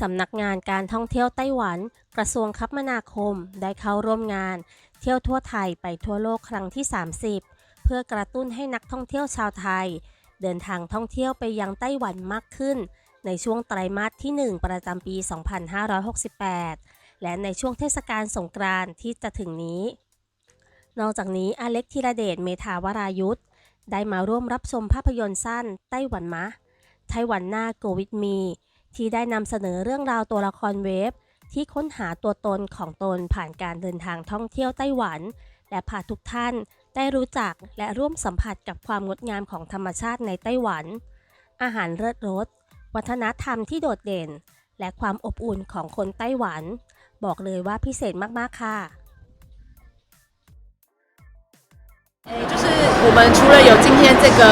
สำนักงานการท่องเที่ยวไต้หวัน กระทรวงคมนาคม ได้เข้าร่วมงาน เที่ยวทั่วไทยไปทั่วโลกครั้งที่ 30 เพื่อกระตุ้นให้นักท่องเที่ยวชาวไทย เดินทางท่องเที่ยวไปยังไต้หวันมากขึ้น ในช่วงไตรมาสที่ 1 ประจำปี 2568 และในช่วงเทศกาลสงกรานต์ที่จะถึงนี้ นอกจากนี้อเล็กธีรเดชเมธาวรายุทธได้มาร่วมรับชมภาพยนตร์สั้นไต้หวันมะ ไต้หวันหน้าโกวิดมี ที่ได้นำเสนอเรื่องราวตัวละครเวฟที่ค้นหาตัวตนของตนผ่านการเดินทางท่องเที่ยวไต้หวัน และพาทุกท่านได้รู้จักและร่วมสัมผัสกับความงดงามของธรรมชาติในไต้หวัน อาหารเลิศรส วัฒนธรรมที่โดดเด่น และความอบอุ่นของคนไต้หวัน บอกเลยว่าพิเศษมากๆค่ะ 就是我们除了有今天 这个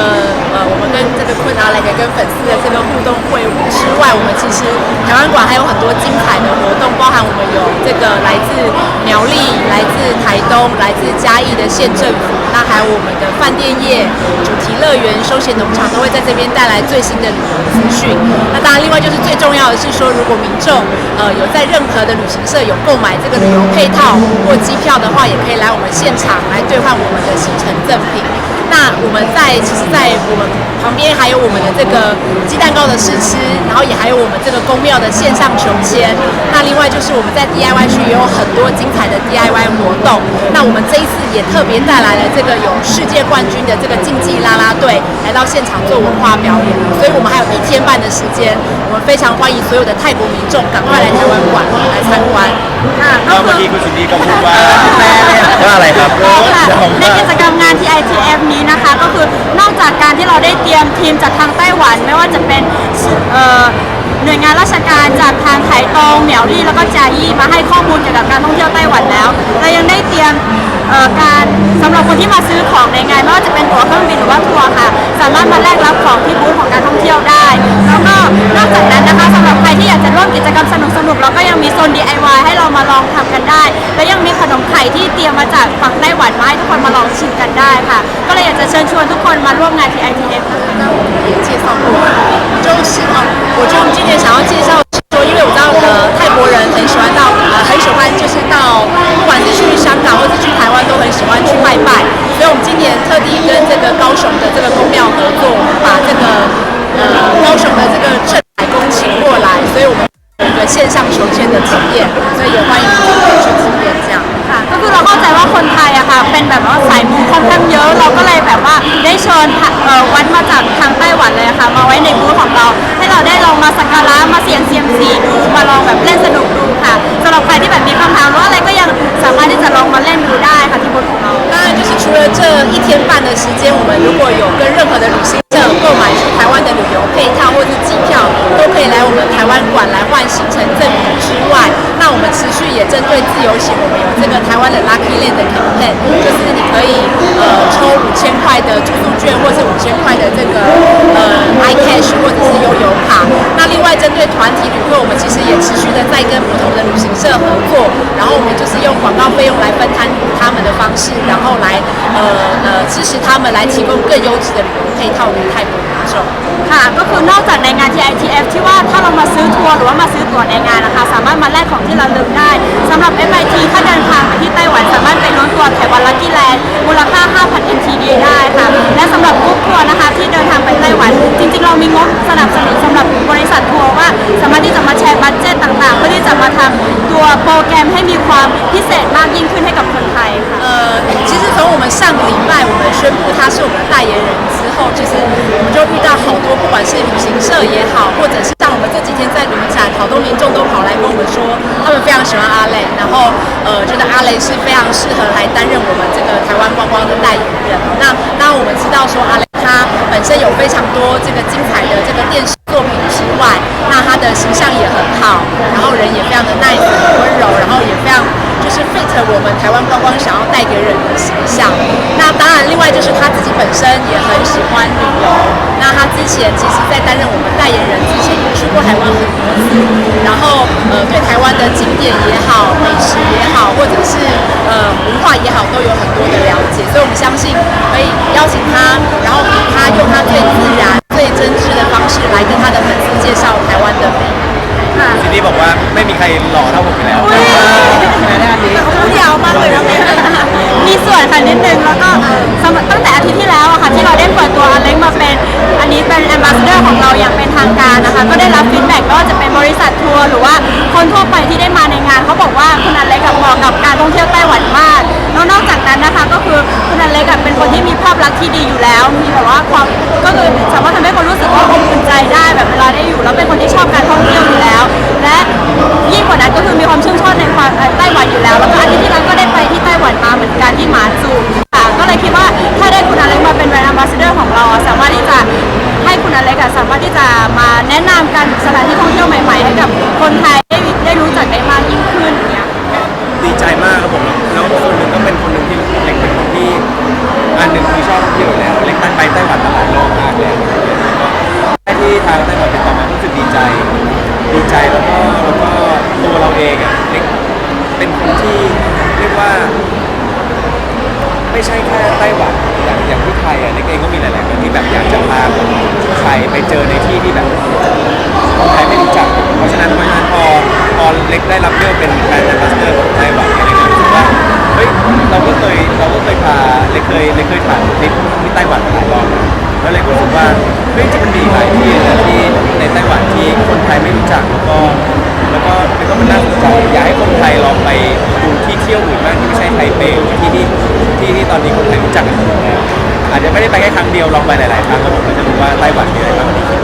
呃，我们跟这个昆阿雷跟粉丝的这个互动会晤之外，我们其实台湾馆还有很多精彩的活动，包含我们有这个来自苗栗、来自台东、来自嘉义的县政府，那还有我们的饭店业、主题乐园、休闲农场都会在这边带来最新的旅游资讯。那当然，另外就是最重要的是说，如果民众呃有在任何的旅行社有购买这个旅游配套或机票的话，也可以来我们现场来兑换我们的行程赠品。那我们在其实，在我们旁边还有我们的这个鸡蛋糕的试吃，然后也还有我们这个宫庙的线上求签。那另外就是我们在 DIY 区也有很多精彩的 DIY 活动。那我们这一次也特别带来了这个有世界冠军的这个竞技啦啦队来到现场做文化表演，所以我们还有一天半的时间，我们非常欢迎所有的泰国民众赶快来台湾馆来参观。 ก็เมื่อกี้คุณสุนีก็พูดว่าว่าอะไรครับ ค่ะ จะบอก ใน ว่า กิจกรรมงานที่ ITF นี้นะคะ ก็คือนอกจากการที่เราได้เตรียมทีมจากทางไต้หวัน ไม่ว่าจะเป็นเอ่อหน่วยงานราชการจากทางไถตงเหมียวลี่แล้วก็จายี่มาให้ข้อมูลเกี่ยวกับการท่องเที่ยวไต้หวันแล้วเรายังได้เตรียมเอ่อการสำหรับคนที่มาซื้อของในงานไม่ว่าจะเป็นตั๋วเครื่องบินหรือว่าทัวร์ค่ะ สามารถมาแลกรับของที่บูธของการท่องเที่ยวได้แล้วก นอกจากนั้นนะคะสำหรับใครที่อยากจะร่วมกิจกรรมสนุกสนุกเราก็ยังมีโซน DIY ให้เรามาลองทำกันได้ และยังมีขนมไข่ที่เตรียมมาจากฝั่งไต้หวันมาให้ทุกคนมาลองชิมกันได้ค่ะ ก็เลยอยากจะเชิญชวนทุกคนมาร่วมงาน TITF นะคะ ฉีดสอง 线上求签的体验，所以也欢迎民众可以去体验这样。 ค่ะก็คือเราเข้าใจว่าคนไทยอะค่ะเป็นแบบว่าสายมูค่อนข้างเยอะเราก็เลยแบบว่าได้เชิญเอ่อวัดมาจากทางไต้หวันเลยอะค่ะ มาไว้ในบูธของเรา ให้เราได้ลองมาสักการะมาเสี่ยงเซียมซีดูมาลองแบบเล่นสนุกดูค่ะสำหรับใครที่แบบมีคำถามหรือว่าอะไรก็ยังสามารถที่จะลองมาเล่นดูได้ค่ะที่บูธของเรา 当然，就是除了这一天半的时间，我们如果有跟任何的旅行社购买去台湾的旅游配套或是机票，都 可以来我们台湾馆来换行程赠品之外，那我们持续也针对自由行，我们有这个台湾的 Lucky Land 的 campaign，就是你可以呃抽五千块的住宿券，或是五千块的这个呃 iCash 或者是悠游卡。那另外针对团体旅客，我们其实也持续的在跟不同的旅行社合作，然后我们就是用广告费用来分摊他们的方式，然后来呃呃支持他们来提供更优质的旅游配套给泰国民众。 ค่ะก็คือนอกจากในงานที่ ITF ที่ว่าถ้าเรามาซื้อทัวร์หรือว่ามาซื้อตั๋วในงานนะคะ สามารถมาแลกของที่ ระลึกได้สำหรับ MIT ถ้าเดินทางไปที่ไต้หวันสามารถไปลุ้นตัวไต้หวันลัคกี้แลนด์มูลค่า 5,000 NTD ได้ค่ะ และสำหรับกรุ๊ปทัวร์นะคะที่เดินทางไปไต้หวัน จริง ๆ เรามีงบสนับสนุนสำหรับบริษัททัวร์ว่า สามารถที่จะมาแชร์บัตเจ็ตต่างๆ เพื่อที่จะมาทำตัวโปรแกรมให้มีความพิเศษมาก 民众都跑来跟我们说，他们非常喜欢阿雷，然后呃，觉得阿雷是非常适合来担任我们这个台湾观光的代言人。那当然我们知道说阿雷他本身有非常多这个精彩的这个电视作品之外，那他的形象也很好，然后人也非常的耐人温柔，然后也非常。就是 fit 我们台湾观光想要带给人的形象。那当然，另外就是他本身也很喜欢旅游。那他之前其实，在担任我们代言人之前，也去过台湾很多次，然后呃，对台湾的景点也好、美食也好，或者是呃文化也好，都有很多的了解。所以我们相信可以邀请他，然后给他用他最自然、最真挚的方式来跟他的粉丝介绍台湾的美。 ค่ะ ทีนี้ ใครหล่อเท่าผมอยู่แล้ว อุ๊ย ในด้านนี้ ยาวมากเลยนะแม่ มีส่วนค่ะนิดนึงแล้วก็สำหรับตั้งแต่ นทานะคะ ก็ได้รับฟีดแบ็กไม่ว่าจะเป็นบริษัททัวร์หรือว่าคนทั่วไปที่ได้มาในงานเขาบอกว่าคุณอเล็กกับเหมาะกับการท่องเที่ยวไต้หวันมากแล้วนอกจากนั้นนะคะ ก็คือคุณอเล็กกับเป็นคนที่มีภาพลักษณ์ที่ดีอยู่แล้ว มีแบบว่าความามารถที่จะมาแนะนำการสถานที่ท่องเที่ยวใหม่ ๆ ให้กับคนไทยได้ได้รู้จักได้มากยิ่งขึ้นอย่างเงี้ย ดีใจมากครับผมแล้วคนหนึ่งก็เป็นคนหนึ่งที่เล็กเป็นคนที่อันหนึ่งคือชอบท่องเที่ยวอยู่แล้วเล็กตั้งไปไต้หวันมาหลายรอบมากเลยได้ที่ทางไต้หวันติดต่อมารู้สึกดีใจ ดีใจแล้วก็แล้วก็ตัวเราเองอะเล็กเป็นคนที่เรียกว่า ไม่ใช่แค่ไต้หวัน อย่างที่ไทยอะเล็กเองก็มีหลายๆคนที่แบบอยากจะพาคนไทยไปเจอในที่ที่แบบคนไทยไม่รู้จัก เพราะฉะนั้นเพราะฉะนั้นพอพอเล็กได้รับเลือกเป็นแบรนด์แอมบาสเดอร์ของไต้หวันเนี่ยเล็กก็รู้สึกว่าเฮ้ยเราก็เคยเราก็เคยพาเล็กเคยเล็กเคยถ่ายคลิปที่ไต้หวันมาหลายรอบแล้วเล็กรู้สึกว่าเฮ้ยจริงมันมีหลายที่นะที่ในไต้หวันที่คนไทยไม่รู้จักแล้วก็ ที่เที่ยวอื่นบ้างที่ไม่ใช่ไทเปหรือที่ที่ที่ที่ตอนนี้คนไทยรู้จักกันหมดแล้วอาจจะไม่ได้ไปแค่ครั้งเดียวลองไปหลายๆครั้งแล้วผมก็จะรู้ว่าไต้หวันมีอะไรบ้างที่คิด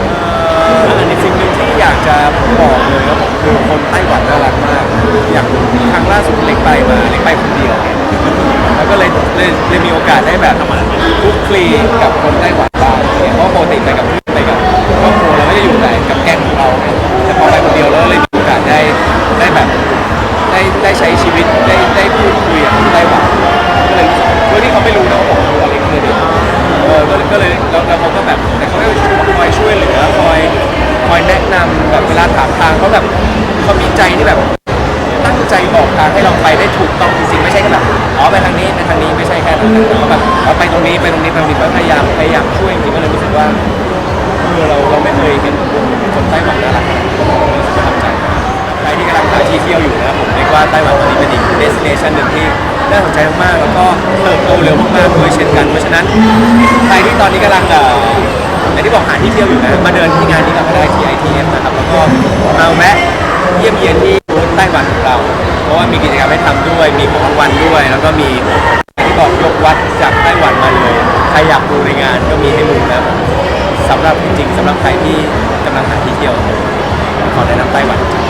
อันนี้สิ่งหนึ่งที่อยากจะบอกเลยครับผมคือคนไต้หวันน่ารักมาก อย่างครั้งล่าสุดเล็กไปมาเล็กไปคนเดียว แล้วก็เลยเลยเลยมีโอกาสได้แบบคุกคลีกับคนไต้หวันบ้างเนี่ยเพราะปกติไปกับเพื่อนไปกับครอบครัวเราก็จะอยู่แต่กับแก๊งของเราไงแต่พอไปคนเดียวแล้วเลยมีโอกาสได้ได้แบบได้ได้ใช้ชีวิตได้ ลาถามทางเขาแบบเขามีใจที่แบบตั้งใจบอกทางให้เราไปได้ถูกต้องจริงๆไม่ใช่แค่แบบอ๋อไปทางนี้ไปทางนี้ไม่ใช่แค่นั้นแต่ว่าแบบอ๋อไปตรงนี้ไปตรงนี้ไปตรงนี้พยายามพยายามช่วยจริงๆก็เลยรู้สึกว่าเออเราเราไม่เคยเห็นคนไต้หวันน่ารัขนาดนี้ก็รู้สึกประทับใจใครที่กำลังหาที่เที่ยวอยู่นะผมเรียกว่าไต้หวันตอนนี้เป็นอีกเดส i เนชันหนึ่งที่น่าสนใจมากๆแล้วก็เติบโตเร็วมากๆด้วยเช่นกันเพราะฉะนั้นใครที่ตอนนี้กำลังเอ่ออย่างที่บอกหาที่เที่ยวอยู่นะ มาเดินที่งานนี้ก็ได้ที่ ITF นะครับ แล้วก็มาแวะเยี่ยมเยียนที่บูธไต้หวันของเรา เพราะว่ามีกิจกรรมให้ทำด้วย มีของรางวัลด้วย แล้วก็มีอย่างที่บอกยกวัดจากไต้หวันมาเลย ใครอยากดูในงานก็มีให้ดูนะสำหรับจริงๆสำหรับใครที่กำลังหาที่เที่ยว ขอแนะนำไต้หวันจริง